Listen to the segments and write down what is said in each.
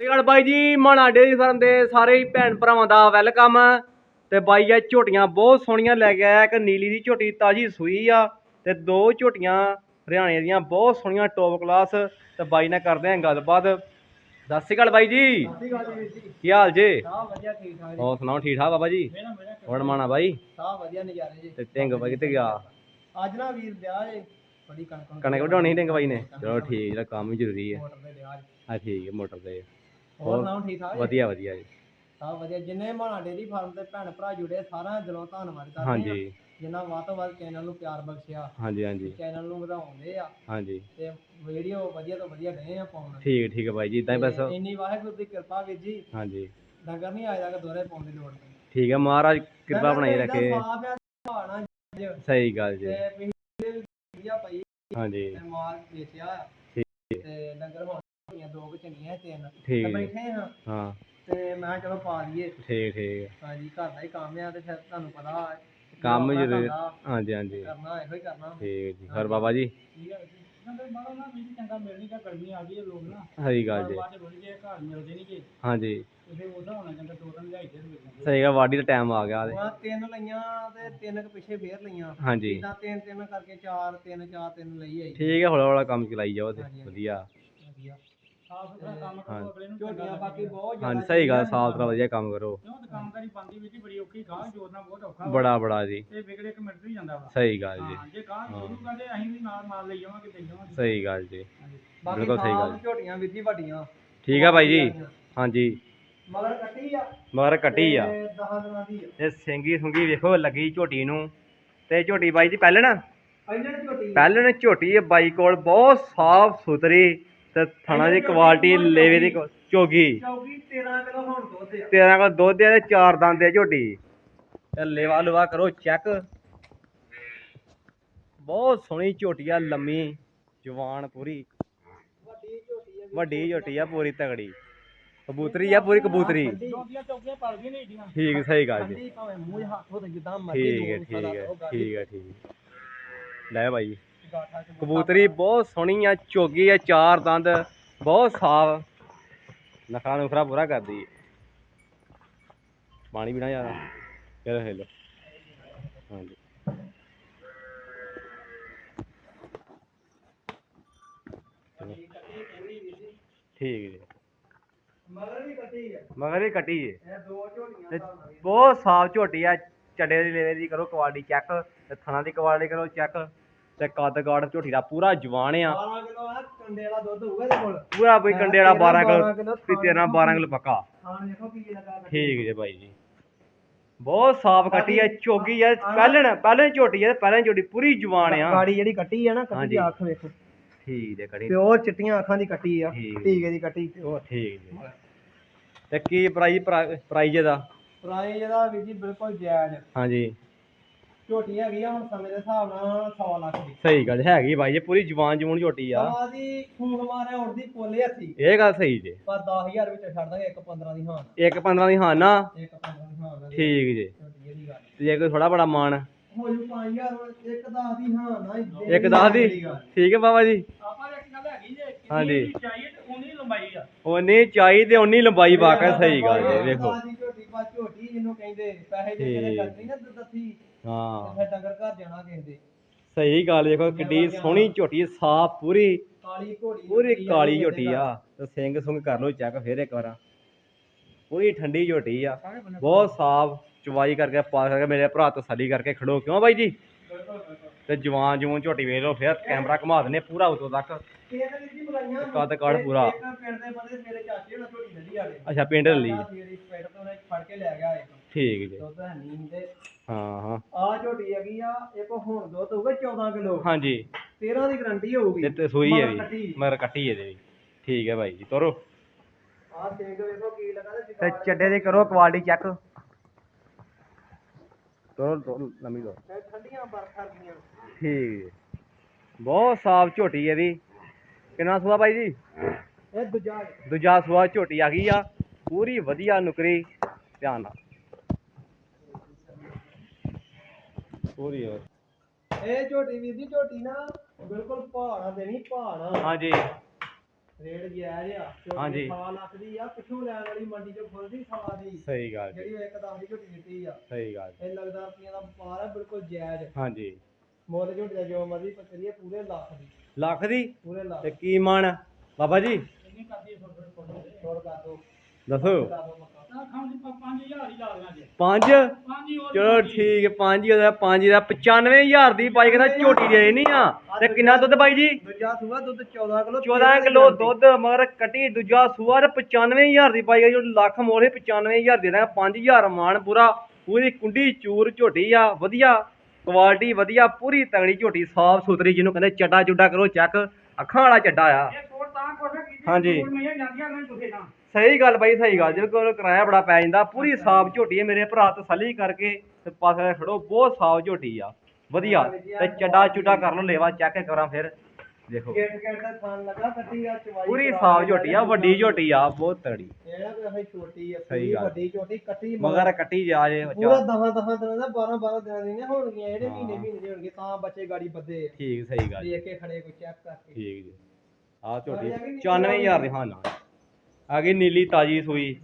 ਸਤਿ ਬਾਈ ਜੀ ਮਾਣਾ dairy farm ਦੇ ਸਾਰੇ ਹੀ ਭੈਣ ਭਰਾਵਾਂ ਦਾ ਵੈਲਕਮ। ਤੇ ਬਾਈ ਆ ਝੋਟੀਆਂ ਬਹੁਤ ਸੋਹਣੀਆਂ ਲੈ ਕੇ ਆਇਆ ਇੱਕ ਨੀਲੀ ਦੀ ਝੋਟੀ ਤਾਜੀ ਸੂਈ ਆ ਤੇ ਦੋ ਝੋਟੀਆਂ ਹਰਿਆਣੇ ਦੀਆਂ ਬਹੁਤ ਸੋਹਣੀਆਂ ਟੌਪ ਕਲਾਸ ਤੇ ਬਾਈ ਨਾਲ ਕਰਦੇ ਆਂ ਗੱਲਬਾਤ। ਸਤਿ ਸ਼੍ਰੀ ਅਕਾਲ ਬਾਈ ਜੀ। ਗੱਲ ਕੀ ਹਾਲ ਜੇ? ਸਾਹ ਵਧੀਆ ਠੀਕ ਠਾਕ ਜੀ। ਹੋਰ ਸੁਣਾਓ ਠੀਕ ਠਾਕ ਬਾਬਾ ਜੀ? ਹੋਰ ਮਾਣਾ ਬਾਈ? ਸਾਹ ਵਧੀਆ ਨਜ਼ਾਰੇ ਜੀ। ਤੇ ਢਿੰਗ ਬਾਈ ਕਿੱਥੇ ਗਿਆ? ਅੱਜ ਨਾ ਵੀਰ ਵਿਆਹ ਏ ਬੜੀ ਕਣਕ ਵਢਾਉਣੀ ਢਿੰਗ ਬਾਈ ਨੇ? ਚਲੋ ਠੀਕ ਜਿਹੜਾ ਕੰਮ ਵੀ ਜ਼ਰੂਰੀ ਹੈ। ਮੋਟਰ ਦੇ ਵਿਆਹ 'ਚ। ਆ ਠੀਕ ਹੈ ਮੋਟਰ ਤੇ। ਹੋਰ ਸੁਣਾਓ ਠੀਕ ਠਾਕ ਜੀ? ਵਧੀਆ ਵਧੀਆ ਜੀ। ਸਾਹ ਵਧੀਆ। ਜਿੰਨੇ ਮਾਣਾ ਡੇਰੀ ਫਾਰਮ ਦੇ ਭੈਣ ਭਰਾ ਜੁੜੇ ਸਾਰਿਆਂ ਦਿਲੋਂ ਧੰਨਵਾਦ ਕਰਦੇ ਹਾਂ। ਹਾਂਜੀ ਜਿਨ੍ਹਾਂ ਵੱਧ ਤੋਂ ਵੱਧ ਚੈਨਲ ਨੂੰ ਪਿਆਰ ਬਖਸ਼ਿਆ ਹਾਂਜੀ ਹਾਂਜੀ। ਚੈਨਲ ਨੂੰ ਵਧਾਉਂਦੇ ਆ ਹਾਂਜੀ। ਤੇ ਵੀਡੀਓ ਵਧੀਆ ਤੋਂ ਵਧੀਆ ਡਏ ਆ ਪਾਉਣ। ਠੀਕ ਠੀਕ ਹੈ ਬਾਈ ਜੀ ਇਦਾਂ ਹੀ ਬਸ। ਤੇ ਇੰਨੀ ਵਾਹਿਗੁਰੂ ਦੀ ਕਿਰਪਾ ਵੀਰ ਜੀ। ਹਾਂਜੀ। ਡੰਗਰ ਨਹੀਂ ਆਇਆ ਕਿ ਦੋਰੇ ਪਾਉਣ ਦੀ ਲੋੜ ਨਹੀਂ। ਠੀਕ ਹੈ ਮਹਾਰਾਜ ਕਿਰਪਾ ਬਣਾਈ ਰੱਖੇ। ਦਾ ਸਾਫ਼ ਆ ਭਾਣਾ ਸਹੀ ਗੱਲ ਜੀ। ਤੇ ਪਿਛਲੇ ਵਧੀਆ ਪਈ ਹਾਂਜੀ। ਤੇ ਮਾਲ ਵੇਚਿਆ। ਆ। ਠੀਕ। ਤੇ ਡੰਗਰ ਹੁਣ ਦੋ ਕੁ ਚੰਗੀਆਂ ਸੀ ਤਿੰਨ। ਠੀਕ ਤੇ ਜੀ। ਬੈਠੇ ਹਾਂ। ਹਾਂ। ਤੇ ਮੈਂ ਕਿਹਾ ਚਲੋ ਪਾ ਦਈਏ ਠੀਕ ਠੀਕ। ਹੈ। ਹਾਂਜੀ ਘਰ ਦਾ ਹੀ ਕੰਮ ਆ ਤੇ ਫਿਰ ਤੁਹਾਨੂੰ ਪਤਾ ਕੰਮ ਜੋ ਆਪਣਾ ਜ਼ਰੂਰੀ ਧੰਦਾ। ਹਾਂਜੀ ਹਾਂਜੀ। ਕਰਨਾ ਇਹੋ ਹੀ ਕਰਨਾ। ਠੀਕ ਜੀ। ਹੋਰ ਬਾਬਾ ਜੀ? ਠੀਕ ਹੈ ਨੰਬਰ ਬਾਹਰੋਂ ਨਾ ਵੀ ਚੰਗਾ ਮਿਲਣੀ ਤਾਂ ਗਰਮੀ ਆ ਗਈ ਹੈ ਲੋਕ ਨਾ। ਸਹੀ ਗੱਲ ਜੀ। ਬਾਅਦ ਰੁੱਝ ਜੇ ਘਰ ਮਿਲਦੇ ਨਹੀਂ ਕਿ ਹਾਂਜੀ। ਉਹਦੇ ਉਹਦਾ ਹੋਣਾ ਚੰਗਾ ਦੋ ਤਿੰਨ ਲਿਆਈ ਦੇ ਮਿਲਦੇ ਸਹੀ ਗੱਲ ਵਾਢੀ ਦਾ ਟਾਈਮ ਆ ਗਿਆ ਉਹ ਤਿੰਨ ਲਈਆਂ ਤੇ ਤਿੰਨ ਕੁ ਪਿੱਛੇ ਫੇਰ ਲਈਆਂ। ਹਾਂਜੀ। ਇਦਾਂ ਤਿੰਨ ਤਿੰਨ ਕਰਕੇ ਚਾਰ ਤਿੰਨ ਚਾਰ ਤਿੰਨ ਲਈ ਆਈ। ਠੀਕ ਹੈ ਹੌਲਾ ਹੌਲਾ ਕੰਮ ਚਲਾਈ ਜਾਓ ਤੇ। ਵਧੀਆ। ਸਾਫ਼ ਸੁਥਰਾ ਕੰਮ ਹਾਂ। ਕਰੋ ਅਗਲੇ ਨੂੰ ਝੋਟੀਆਂ ਬਾਕੀ ਬਹੁਤ ਹਾਂਜੀ ਸਹੀ ਗੱਲ ਸਾਫ਼ ਸੁਥਰਾ ਵਧੀਆ ਕੰਮ ਕਰੋ। ਕਿਉਂ ਦੁਕਾਨਦਾਰੀ ਬੰਦੀ ਵਿੱਚ ਬੜੀ ਔਖੀ ਗਾਹ ਜੋੜਨਾ ਬਹੁਤ ਔਖਾ ਬੜਾ ਬੜਾ ਜੀ। ਤੇ ਵਿਗੜੇ ਇੱਕ ਮਿੰਟ ਹੀ ਜਾਂਦਾ ਵਾ। ਸਹੀ ਗੱਲ ਜੀ। ਹਾਂ ਜੇ ਗਾਹ ਸ਼ੁਰੂ ਕਰਦੇ ਅਸੀਂ ਵੀ ਨਾਲ ਨਾਲ ਲਈ ਜਾਵਾਂਗੇ ਦੇ ਜਾਵਾਂਗੇ ਸਹੀ ਗੱਲ ਜੀ। ਬਾਕੀ ਬਿਲਕੁਲ ਸਹੀ ਗੱਲ। ਸਾਫ਼ ਝੋਟੀਆਂ ਵੀਰ ਜੀ ਵੱਡੀਆਂ। ਠੀਕ ਹੈ ਬਾਈ ਜੀ। ਹਾਂਜੀ। ਮਗਰ ਕੱਟੀ ਆ। ਮਗਰ ਕੱਟੀ ਆ। ਤੇ 10 ਦਿਨਾਂ ਦੀ ਆ। ਇਹ ਸਿੰਗੀ ਸੁੰਗੀ ਵੇਖੋ ਲੱਗੀ ਝੋਟੀ ਨੂੰ। ਤੇ ਝੋਟੀ ਬਾਈ ਜੀ ਪਹਿਲੇ ਨਾ ਪਹਿਲਾਂ ਝੋਟੀ। ਪਹਿਲੇ ਨੇ ਝੋਟੀ ਹੈ ਬਾਈ ਕੋਲ ਬਹੁਤ ਸਾਫ਼ ਸੁਥਰੀ। ਤੇ ਥਣਾ ਦੀ ਕੁਆਲਿਟੀ ਲੇਵੇ ਦੀ ਕੁ- ਚੋਗੀ ਚੌਗੀ 13 ਕਿਲੋ ਹੁਣ ਦੁੱਧ ਆ ਕੋਲ ਦੁੱਧ ਚਾਰ ਦੰਦ ਦੇ ਝੋਟੀ। ਤੇ ਲੇਵਾ ਲੁਵਾ ਕਰੋ ਚੈੱਕ ਬਹੁਤ ਸੋਹਣੀ ਝੋਟੀ ਆ ਲੰਮੀ ਜਵਾਨ ਪੂਰੀ। ਵੱਡੀ ਝੋਟੀ ਆ ਵੱਡੀ ਝੋਟੀ ਆ ਪੂਰੀ ਤਗੜੀ। ਕਬੂਤਰੀ ਆ ਪੂਰੀ ਕਬੂਤਰੀ। ਦੋਦੀਆਂ ਚੌਕੀਆਂ ਪਲਦੀਆਂ ਨਹੀਂ ਏਡੀਆਂ ਠੀਕ ਸਹੀ ਗੱਲ ਜੀ। ਠੰਡੀ ਭਾਵੇਂ ਮੂੰਹ 'ਚ ਹੱਥ ਹੋ ਤੇ ਜਿੱਦਾਂ ਮਰਜ਼ੀ ਠੀਕ ਹੈ ਠੀਕ ਹੈ ਠੀਕ ਹੈ ਠੀਕ ਲੈ 'ਚ ਕਬੂਤਰੀ ਬਹੁਤ ਸੋਹਣੀ ਆ ਚੋਗੀ ਆ, ਚਾਰ ਦੰਦ, ਬਹੁਤ ਸਾਫ਼। ਨਖਰਾ ਨੁਖਰਾ ਪੂਰਾ ਕਰਦੀ ਹੈ ਪਾਣੀ ਪੀਣਾ ਯਾਰ ਚਲੋ ਹੈਲੋ ਹਾਂਜੀ। ਠੀਕ ਜੀ। ਮਗਰ ਵੀ ਕੱਟੀ ਆ ਮਗਰ ਇਹ ਕੱਟੀ ਜੀ ਇਹ ਦੋ ਝੋਟੀਆਂ ਬਹੁਤ ਸਾਫ਼ ਝੋਟੀ ਆ। ਚੱਡੇ ਦੀ ਲੇਵੇ ਦੀ ਕਰੋ ਕੁਆਲਿਟੀ ਚੈੱਕ ਤੇ ਥਣਾ ਦੀ ਕੁਆਲਿਟੀ ਕਰੋ ਚੈੱਕ ਤੇ ਕੱਦ ਕਾੜ ਝੋਟੀ ਦਾ ਪੂਰਾ ਜਵਾਨ ਆ। 12 ਕਿਲੋ ਆ ਕੰਡੇ ਵਾਲਾ ਦੁੱਧ ਹੋਊਗਾ ਇਹਦੇ ਕੋਲ। ਪੂਰਾ ਬਈ ਕੰਡੇ ਵਾਲਾ 12 12 ਕਿਲੋ ਤੇ 13 12 ਕਿਲੋ ਪੱਕਾ। ਖਾਣ ਦੇਖੋ ਕੀ ਲੱਗਾ ਕੱਟੀ। ਠੀਕ ਜੇ ਭਾਈ ਜੀ। ਬਹੁਤ ਸਾਫ਼ ਕੱਟੀ ਆ ਚੋਗੀ ਆ ਪਹਿਲਣ ਪਹਿਲਾਂ ਝੋਟੀ ਆ ਤੇ ਪਹਿਲਾਂ ਝੋਟੀ ਪੂਰੀ ਜਵਾਨ ਆ। ਗਾੜੀ ਜਿਹੜੀ ਕੱਟੀ ਆ ਨਾ ਕੱਟੀ। ਦੀ ਅੱਖ ਵੇਖੋ। ਠੀਕ ਜੇ ਕੜੀ ਪਿਓਰ ਚਿੱਟੀਆਂ ਅੱਖਾਂ ਦੀ ਕੱਟੀ ਆ ਠੀਕ। ਟੀਕੇ ਦੀ ਕੱਟੀ ਪਿਓਰ। ਠੀਕ ਜੀ। ਤੇ ਕੀ ਪ੍ਰਾਈਜ਼ ਪ੍ਰਾਈਜ਼ ਇਹਦਾ? ਪ੍ਰਾਈਸ ਇਹਦਾ ਵੀ ਜੀ ਬਿਲਕੁਲ ਜਾਇਜ਼। ਹਾਂਜੀ। ਝੋਟੀ ਹੈਗੀ ਆ ਹੁਣ ਸਮੇਂ ਦੇ ਹਿਸਾਬ ਨਾਲ 100 ਲੱਖ ਦੀ। ਸਹੀ ਗੱਲ ਹੈਗੀ ਭਾਈ ਜੀ ਪੂਰੀ ਜਵਾਨ ਜੂਨ ਝੋਟੀ ਆ। ਸਵਾ ਦੀ ਖੂਨ ਮਾਰਿਆ ਉੜਦੀ ਪੋਲੇ ਹੱਥੀ। ਇਹ ਗੱਲ ਸਹੀ ਜੇ। ਪਰ 10000 ਵਿੱਚ ਛੱਡ ਦਾਂਗੇ ਇੱਕ 15 ਦੀ ਹਾਂ ਇੱਕ 15 ਦੀ ਹਾਂ ਨਾ। ਇੱਕ 15 ਦੀ ਹਾਂ ਠੀਕ ਜੇ। ਝੋਟੀ ਇਹਦੀ ਗੱਲ ਤੇ ਜੇ ਕੋਈ ਥੋੜਾ ਬੜਾ ਮਾਨ ਹੋ ਜੂ 5000 ਇੱਕ 10 ਦੀ ਹਾਂ ਨਾ ਇੱਕ ਦਸ ਦੀ। ਠੀਕ ਹੈ ਬਾਬਾ ਜੀ। ਆਪਾਂ ਇੱਕ ਗੱਲ ਹੈਗੀ ਜੇ ਹਾਂਜੀ। ਚਾਹੀਏ ਤੇ ਉਨੀ ਲੰਬਾਈ ਆ। ਉਹਨੇ ਚਾਹੀਦੀ ਉਨੀ ਲੰਬਾਈ ਵਾਕਿਆ ਸਹੀ ਗੱਲ ਜੇ ਵੇਖੋ। ਦਸ ਦੀ ਝੋਟੀ ਪਾ ਝੋਟੀ ਜਿਹਨੂੰ ਕਹਿੰਦੇ ਪੈਸੇ ਦੇ ਕੇ ਠੀਕ। ਕਰਨੀ ਨਾ ਦੱਸੀ। ਹਾਂ। ਫਿਰ ਡੰਗਰ ਘਰ ਜਾਣਾ ਕਿਸੇ ਦੇ। ਸਹੀ ਗੱਲ ਦੇਖੋ ਕਿੱਡੀ ਸੋਹਣੀ ਝੋਟੀ ਸਾਫ਼ ਪੂਰੀ। ਕਾਲੀ ਘੋੜੀ ਪੂਰੀ ਝੋਟੀ ਆ, ਕਾਲੀ ਝੋਟੀ ਆ। ਤੇ ਸਿੰਘ ਸੁੰਗ ਕਰ ਲਓ ਚੈੱਕ ਫੇਰ ਇੱਕ ਵਾਰ। ਪੂਰੀ ਠੰਡੀ ਝੋਟੀ ਆ। ਬਹੁਤ ਸਾਫ਼ ਚਵਾਈ ਕਰਕੇ ਪਾ ਕਰਕੇ ਮੇਰੇ ਭਰਾ ਤਸੱਲੀ ਕਰਕੇ ਖੜੋ। ਕਿਉਂ ਬਾਈ ਜੀ? ਬਿਲਕੁਲ ਬਿਲਕੁਲ। ਤੇ ਜਵਾਨ ਜੂਨ ਝੋਟੀ ਵੇਖ ਲਓ ਫੇਰ ਕੈਮਰਾ ਘੁਮਾ ਦਿੰਨੇ ਪੂਰਾ ਉਤੋਂ ਤੱਕ। ਕਿਸੇ ਬੁਲਾਈਆਂ ਕੱਦ ਕਾਠ ਪੂਰਾ। ਇੱਕ ਪਿੰਡ ਦੇ ਬੰਦੇ ਮੇਰੇ ਚਾਚੇ ਨਾਲ ਝੋਟੀ ਲੱਲੀ ਆਲੇ ਅੱਛਾ ਪਿੰਡ ਲਈ ਸਵੇਰੇ ਪਿੰਡ ਤੋਂ ਉਹਨੇ ਫੜ ਕੇ ਲੈ ਗਿਆ ਇੱਕ। ਠੀਕ ਜੀ। ਦੁੱਧ ਹੈ ਨਹੀਂ ਤੇ ਹਾਂ ਹਾਂ। ਆ ਝੋਟੀ ਹੈਗੀ ਆ ਇੱਕ ਹੁਣ ਦੁੱਧ ਹੋਊਗਾ 14 ਕਿਲੋ। ਹਾਂਜੀ। 13 ਦੀ ਗਰੰਟੀ ਹੋਊਗੀ। ਤੇ- ਤੇ ਸੂਈ ਹੈ ਮਗਰ ਵੀ ਕੱਟੀ। ਮਗਰ ਕੱਟੀ ਇਹਦੇ ਵੀ। ਠੀਕ ਹੈ ਭਾਈ ਜੀ ਤੋਰੋ। ਆ ਸਿੰਘ ਵੇਖੋ ਕੀ ਲੱਗਾ ਤੇ ਤੇ ਚੱਡੇ ਦੀ ਕਰੋ ਕੁਆਲਿਟੀ ਚੈੱਕ ਤੋਰੋ ਤੋਰੋ ਲੰਮੀ ਲੋ ਇਹ ਠੰਡੀਆਂ ਬਰਫਾਂ ਦੀਆਂ। ਠੀਕ ਜੀ। ਬਹੁਤ ਸਾਫ਼ ਝੋਟੀ ਇਹਦੀ। ਕਿੰਨਾ ਸੂਆ ਭਾਈ ਜੀ? ਇਹ ਦੂਜਾ ਦੂਜਾ ਸੂਆ ਝੋਟੀ ਆ ਗਈ ਆ। ਪੂਰੀ ਵਧੀਆ ਨੁਕਰੀ। ਧਿਆਨ ਨਾਲ। ਹੋਰ। ਇਹ ਝੋਟੀ ਵੀਰ ਦੀ ਝੋਟੀ ਨਾ ਬਿਲਕੁਲ ਪਹਾੜਾ ਦੇਣੀ ਪਹਾੜਾ ਹਾਂਜੀ। ਰੇਟ ਜਾਇਜ਼ ਆ ਹਾਂਜੀ। ਝੋਟੀ ਸਵਾ ਲੱਖ ਦੀ ਆ ਪਿੱਛੋਂ ਲੈਣ ਵਾਲੀ ਮੰਡੀ ਚੋਂ ਖੁੱਲਦੀ ਸਵਾ ਦੀ। ਸਹੀ ਗੱਲ ਜੀ। ਜਿਹੜੀ ਉਹ ਇੱਕ ਦਸ ਦੀ ਝੋਟੀ ਦਿੱਤੀ ਆ। ਸਹੀ ਗੱਲ ਇਹ ਲੱਗਦਾ ਰੁਪਈਆ ਦਾ ਵਪਾਰ ਆ ਬਿਲਕੁਲ ਜਾਇਜ਼। ਹਾਂਜੀ। ਮੁੱਲ ਝੋਟੀ ਦਾ ਜੋ ਮਰਜ਼ੀ ਪਰ ਕਰੀਏ ਪੂਰੇ ਲੱਖ ਦੀ। ਲੱਖ ਦੀ? ਪੂਰੇ ਲੱਖ। ਤੇ ਕੀ ਮਨ ਬਾਬਾ ਜੀ। ਕਿੰਨੀ ਕਰਦੀ ਹੈ ਛੋੜ ਛੋੜ ਛੋੜ ਕਰ ਦੋ। ਦੱਸੋ। ਕਰ ਦੋ। ਪੱਕਾ ਨਾ ਖਾਣ ਦੀ 5000 ਹੀ ਲਾ ਦੇਣਾ ਜੇ। ਪੰਜ? ਚਲੋ ਠੀਕ ਹੈ, ਪੰਜ ਹੀ ਉਹਦਾ ਪੰਜ ਦਾ 95000 ਦੀ ਬਾਈ ਕਹਿੰਦਾ ਝੋਟੀ ਦੇ ਨਹੀਂ ਆ। ਤੇ ਕਿੰਨਾ ਦੁੱਧ ਬਾਈ ਜੀ? ਦੂਜਾ ਸੂਆ ਦੁੱਧ 14 ਕਿਲੋ 14 ਕਿਲੋ ਦੁੱਧ ਮਗਰ ਕੱਟੀ ਦੂਜਾ ਸੂਆ ਤੇ 95000 ਦੀ ਪਾਈ ਗਈ ਜੋ ਲੱਖ ਮੋੜੇ 95000 ਦੇ ਦਾਂਗਾ 5000 ਮਾਨ ਪੂਰਾ। ਪੂਰੀ ਕੁੰਡੀ ਚੂਰ ਝੋਟੀ ਆ ਵਧੀਆ ਕੁਆਲਿਟੀ ਵਧੀਆ ਪੂਰੀ ਤਗੜੀ ਝੋਟੀ ਸਾਫ਼ ਸੁਥਰੀ ਜਿਹਨੂੰ ਕਹਿੰਦੇ ਚੱਡਾ ਚੁੱਡਾ ਕਰੋ ਚੈੱਕ ਅੱਖਾਂ ਵਾਲਾ ਚੱਡਾ ਆ। ਹਾਂਜੀ। ਸਹੀ ਗੱਲ ਬਾਈ ਸਹੀ ਗੱਲ। ਕੋਲ ਕਿਰਾਇਆ ਬੜਾ ਪੈ ਜਾਂਦਾ ਪੂਰੀ ਸਾਫ਼ ਝੋਟੀ ਹੈ ਮੇਰੇ ਭਰਾ ਤਸੱਲੀ ਕਰਕੇ ਤੇ ਪਾਸੇ ਖੜੋ ਬਹੁਤ ਸਾਫ਼ ਝੋਟੀ ਆ। ਵਧੀਆ। ਤੇ ਚੱਡਾ ਚੁੱਡਾ ਕਰ ਲਓ ਲੇਵਾ ਚੈੱਕ ਕਰਾਂ ਫਿਰ। ਦੇਖੋ। ਗੇਟ ਗੇਟ ਦਾ ਥਾਨ ਲੱਗਾ ਕੱਟੀ ਦਾ ਚਵਾਈ ਪੂਰੀ ਸਾਫ਼ ਝੋਟੀ ਆ ਵੱਡੀ ਝੋਟੀ ਆ ਬਹੁਤ ਇਹ ਛੋਟੀ ਆ ਸਹੀ ਗੱਲ। ਵੱਡੀ ਕੱਟੀ ਮਗਰ। ਕੱਟੀ ਜਾ ਜੇ ਪੂਰਾ ਦਹਾਂ ਦਹਾਂ ਦਿਨਾਂ ਦਾ 12 12 ਦਿਨਾਂ ਦੀ ਨੇ ਹੋਣਗੀਆਂ ਜਿਹੜੇ। ਮਹੀਨੇ ਮਹੀਨੇ ਦੇ ਹੋਣਗੇ ਤਾਂ ਬੱਚੇ ਗਾੜੀ ਬੱਦੇ ਆ। ਠੀਕ ਸਹੀ ਗੱਲ। ਦੇਖ ਕੇ ਖੜੇ ਕੋਈ ਚੈੱਕ ਕਰਕੇ। ਠੀਕ ਜੀ। ਆ ਝੋਟੀ 94000 ਦੀ ਹਾਂ ਨਾ। ਆ ਗਈ ਨੀਲੀ ਤਾਜੀ ਸੂਈ।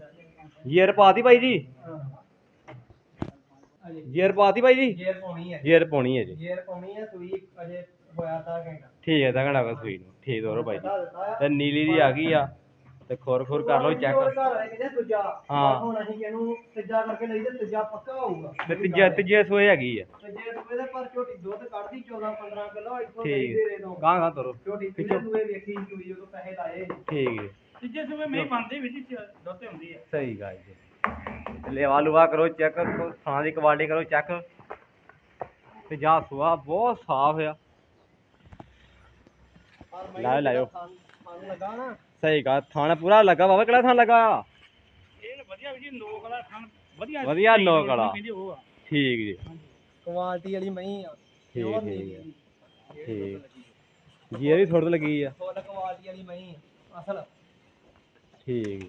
ਜੇਰ ਪਾਤੀ ਬਾਈ ਜੀ? ਹਾਂ ਜੇਰ ਪਾਤੀ ਬਾਈ ਜੀ? ਜੇਰ ਪਾਉਣੀ ਹੈ। ਜੇਰ ਪਾਉਣੀ ਹੈ ਜੀ। ਜੇਰ ਪਾਉਣੀ ਹੈ ਸੂਈ ਅਜੇ ਹੋਇਆ ਤਾਂ ਘੰਟਾ। ਠੀਕ ਹੈ ਤਾਂ ਘੜਾ ਸੂਈ ਨੂੰ। ਠੀਕ ਦੋਰੋ ਬਾਈ ਜੀ। ਤੇ ਨੀਲੀ ਦੀ ਆ ਗਈ ਆ। ਤੇ ਖੁਰ ਖੁਰ ਕਰ ਲਓ ਹੋਰ ਚੈੱਕ ਹਾਂ। ਹੁਣ ਅਸੀਂ ਇਹਨੂੰ ਤੀਜਾ ਕਰਕੇ ਲਈ ਤੇ ਤੀਜਾ ਪੱਕਾ ਹੋਊਗਾ। ਤੇ ਤੀਜੇ ਤੀਜੇ ਸੂਏ ਹੈਗੀ ਆ। ਤੀਜੇ ਸੂਏ ਦੇ ਪਰ ਝੋਟੀ ਦੁੱਧ ਕੱਢਦੀ 14 15 ਕਿਲੋ ਇੱਥੋਂ ਦੇ ਦੇ ਦੋ। ਗਾਂ ਗਾਂ ਤੋਰੋ। ਝੋਟੀ ਤੀਜੇ ਸੂਏ ਵੇਖੀ ਚੂਈ ਜਦੋਂ ਪੈਸੇ ਲਾਏ। ਠੀਕ ਜੀ ਤੀਜੇ ਹੁੰਦੀ ਹੈ ਸਹੀ ਗੱਲ ਜੀ। ਲੇਵਾ ਲੂਆ ਕਰੋ ਚੈੱਕ ਥਾਂ ਦੀ ਕੁਆਲਿਟੀ ਕਰੋ ਚੈੱਕ। ਤੇ ਜਾ ਸੁਆ ਬਹੁਤ ਸਾਫ਼ ਆ। ਪਰ ਮੈਂ ਲਾਇਓ, ਲਾਇਓ। ਸਾਨੂੰ ਲੱਗਾ ਨਾ ਸਹੀ ਗੱਲ ਥਾਣਾ ਪੂਰਾ ਲੱਗਾ ਬਾਬਾ ਕਿਹੜਾ ਥਾਂ ਲੱਗਾ ਆ? ਇਹ ਵਧੀਆ ਵੀ ਜੀ ਲੋਕ ਵਾਲਾ ਖਾਣ ਵਧੀਆ ਵਧੀਆ ਲੋਕ ਵਾਲਾ। ਕਹਿੰਦੇ ਉਹ ਆ। ਠੀਕ ਜੀ। ਕੁਆਲਿਟੀ ਵਾਲੀ ਮਹੀਂ ਆ। ਠੀਕ, Pure ਠੀਕ ਨੀਲੀ ਆ। ਦੀ। ਠੀਕ। ਜੀ ਇਹ ਵੀ ਥੋੜੀ ਲੱਗੀ ਆ। ਫੁੱਲ ਕੁਆਲਿਟੀ ਵਾਲੀ ਮਹੀਂ ਅਸਲ ਠੀਕ ਜੀ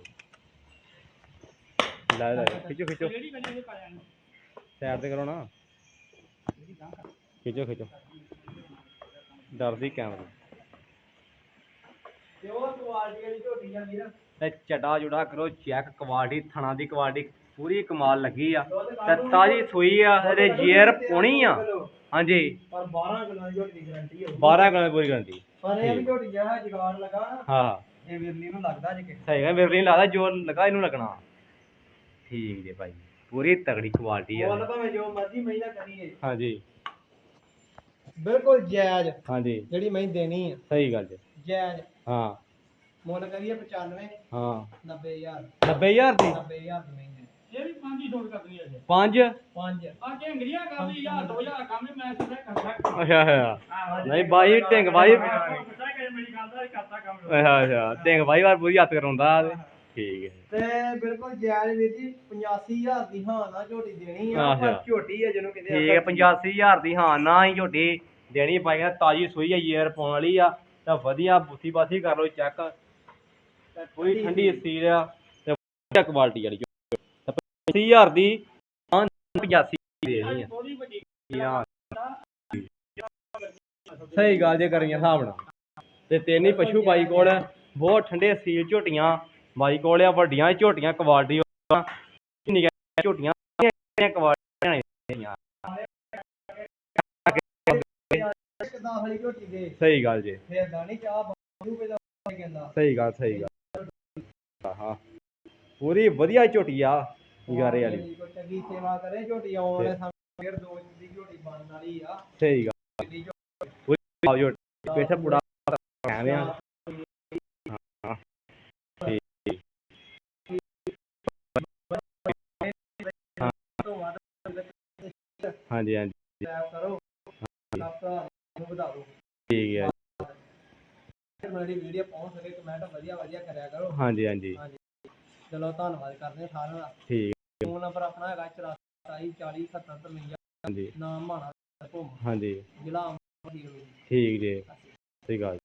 ਲੈ ਲੈ ਖਿੱਚੋ ਖਿੱਚੋ। ਜਿਹੜੀ ਵੇਲੇ ਇਹ ਪਾਇਆ ਨੇ ਸਾਈਡ ਤੇ ਕਰੋ ਨਾ। ਖਿੱਚੋ ਖਿੱਚੋ। ਡਰਦੀ ਕੈਮਰਾ ਪਿਓਰ ਕੁਆਲਿਟੀ ਵਾਲੀ ਝੋਟੀ ਵੀਰ। ਤੇ ਚਟਾ ਜੁੜਾ ਕਰੋ ਚੈੱਕ ਕੁਆਲਿਟੀ ਥਣਾ ਦੀ ਕੁਆਲਿਟੀ ਪੂਰੀ ਕਮਾਲ ਲੱਗੀ ਆ। ਤੇ ਤਾਜੀ ਸੂਈ ਆ ਇਹਦੇ ਜੇਰ ਪੋਣੀ ਆ। ਹਾਂਜੀ। ਪਰ 12 ਕਿਲੋ ਦੀ ਝੋਟੀ ਦੀ ਗਾਰੰਟੀ ਹੋਊ 12 ਕਿਲੋ ਦੀ ਪੂਰੀ ਗਰੰਟੀ ਪਰ ਇਹ ਵੀ ਝੋਟੀ ਜਿਹੜਾ ਜਗਾੜ ਲਗਾ। ਨਾ ਹਾਂ। ਇਹ ਵਿਰਲੀ ਨੂੰ ਲੱਗਦਾ ਜੇ ਕਿ ਲੱਗਦਾ ਜੋ ਲਗਾ ਇਹਨੂੰ ਲੱਗਣਾ। ਠੀਕ ਜੀ ਭਾਈ ਪੂਰੀ ਤਗੜੀ ਕੁਆਲਿਟੀ ਆ। ਮੁੱਲ ਭਾਵੇਂ ਜੋ ਮਰਜ਼ੀ ਮਹੀਂ ਦਾ ਕਰੀਏ। ਹਾਂਜੀ। ਬਿਲਕੁਲ ਜਾਇਜ਼ ਹਾਂਜੀ। ਜਿਹੜੀ ਮਹੀਂ ਦੇਣੀ ਆ। ਸਹੀ ਗੱਲ ਜੀ। ਜਾਇਜ਼। ਹਾਂ। ਮੁੱਲ ਕਰੀਏ 95 ਹਾਂ। 90000 90000 ਦੀ? 90000 ਦੀ ਮਹੀਂ ਦੇ ਇਹ ਵੀ ਪੰਜ ਹੀ ਛੋੜ ਕਰਨੀ ਹੈ ਜੇ। 5 ਪੰਜ। ਆ ਢੇਂਗੜੀਆਂ ਕਰ ਲਈ 1000 2000 ਕੰਮ ਮੈਂ ਸਿੱਧਾ ਕਰਦਾ। ਅੱਛਾ ਅੱਛਾ। ਨਹੀਂ ਬਾਈ ਢਿੰਗ ਬਾਈ ਮੇਰੀ ਗੱਲ ਦਾ ਇਹ ਕਰਦਾ ਕੰਮ ਅੱਛਾ ਅੱਛਾ ਢਿੰਗ ਬਾਈ ਵਾਰ ਪੂਰੀ ਹੱਥ ਕਰਾਉਂਦਾ ਤੇ ਠੀਕ ਹੈ। ਤੇ ਬਿਲਕੁਲ ਜਾਇਜ਼ ਵੀਰ ਜੀ 85000 ਦੀ ਹਾਂ ਨਾ ਝੋਟੀ ਦੇਣੀ ਆ ਪਰ। ਝੋਟੀ ਆ ਜਿਹਨੂੰ ਕਹਿੰਦੇ ਠੀਕ ਹੈ 85000 ਦੀ ਹਾਂ ਨਾ ਹੀ ਝੋਟੀ ਦੇਣੀ ਪਾਈਆਂ ਤਾਜੀ ਸੂਈ ਆ ਯੇਰ ਪਾਉਣ ਵਾਲੀ ਆ ਤਾਂ ਵਧੀਆ ਬੁੱਥੀ ਬਾਥੀ ਕਰ ਲਓ ਚੈੱਕ ਪੂਰੀ ਠੰਡੀ ਸੀਰ ਆ ਤੇ ਵਧੀਆ ਕੁਆਲਿਟੀ ਵਾਲੀ ਝੋਟੀ। ਤੇ 80000 ਦੀ ਹਾਂ 85 ਦੀ ਦੇਣੀ ਆ। ਥੋੜੀ ਵੱਡੀ ਸਹੀ ਗੱਲ ਜੇ ਕਰੀਆਂ ਹਿਸਾਬ ਨਾਲ। ਤੇ ਤਿੰਨ ਹੀ ਪਸ਼ੂ ਬਾਈ ਕੋਲ ਬਹੁਤ ਠੰਡੇ ਸੀਲ ਝੋਟੀਆਂ ਬਾਈ ਕੋਲ ਆ, ਵੱਡੀਆਂ ਝੋਟੀਆਂ ਕੁਆਲਿਟੀ ਨਿੱਕੀਆਂ ਝੋਟੀਆਂ ਕੁਆਲਿਟੀਆਂ ਦੀਆਂ ਵਾਲੀ ਝੋਟੀ ਦੇ ਸਹੀ ਗੱਲ ਜੇ। ਫੇਰ ਦਾਣੀ ਚਾਹ ਬਾਜੂ ਪੇ ਦਾ ਕਹਿੰਦਾ ਸਹੀ ਗੱਲ ਸਹੀ ਗੱਲ। ਹਾਂ ਪੂਰੀ ਵਧੀਆ ਝੋਟੀ ਆ, ਯਾਰੇ ਵਾਲੀ। ਚੰਗੀ ਸੇਵਾ ਕਰੇ ਝੋਟੀ ਆਉਣ ਵਾਲੇ ਸਮੇਂ ਫੇਰ ਦੋ ਦੀ ਝੋਟੀ ਬਣਨ ਵਾਲੀ ਆ ਸਹੀ ਗੱਲ। ਪੂਰੀ ਝੋਟੀ। ਪੈਸਾ ਪੂਰਾ ਹਾਂ ਤੋਂ ਹਾਂਜੀ ਹਾਂਜੀ ਕਰੋ ਆਪਣਾ ਠੀਕ ਹੈ ਫਿਰ ਮੇਰੀ ਵੀਡੀਓ ਪਹੁੰਚ ਸਕੇ ਕਮੈਂਟ ਵਧੀਆ ਵਧੀਆ ਕਰਿਆ ਕਰੋ ਹਾਂਜੀ ਹਾਂਜੀ ਹਾਂਜੀ ਚਲੋ ਧੰਨਵਾਦ ਕਰਦੇ ਹਾਂ ਸਾਰਿਆਂ ਦਾ ਠੀਕ ਫੋਨ ਨੰਬਰ ਆਪਣਾ ਹੈਗਾ 84 40 70 53 ਹਾਂਜੀ ਨਾਮ ਮਾਣਾ ਘੁੰਮ ਹਾਂਜੀ ਜ਼ਿਲ੍ਹਾ ਅੰਮ੍ਰਿਤਸਰ ਠੀਕ ਜੀ ਸਹੀ ਗੱਲ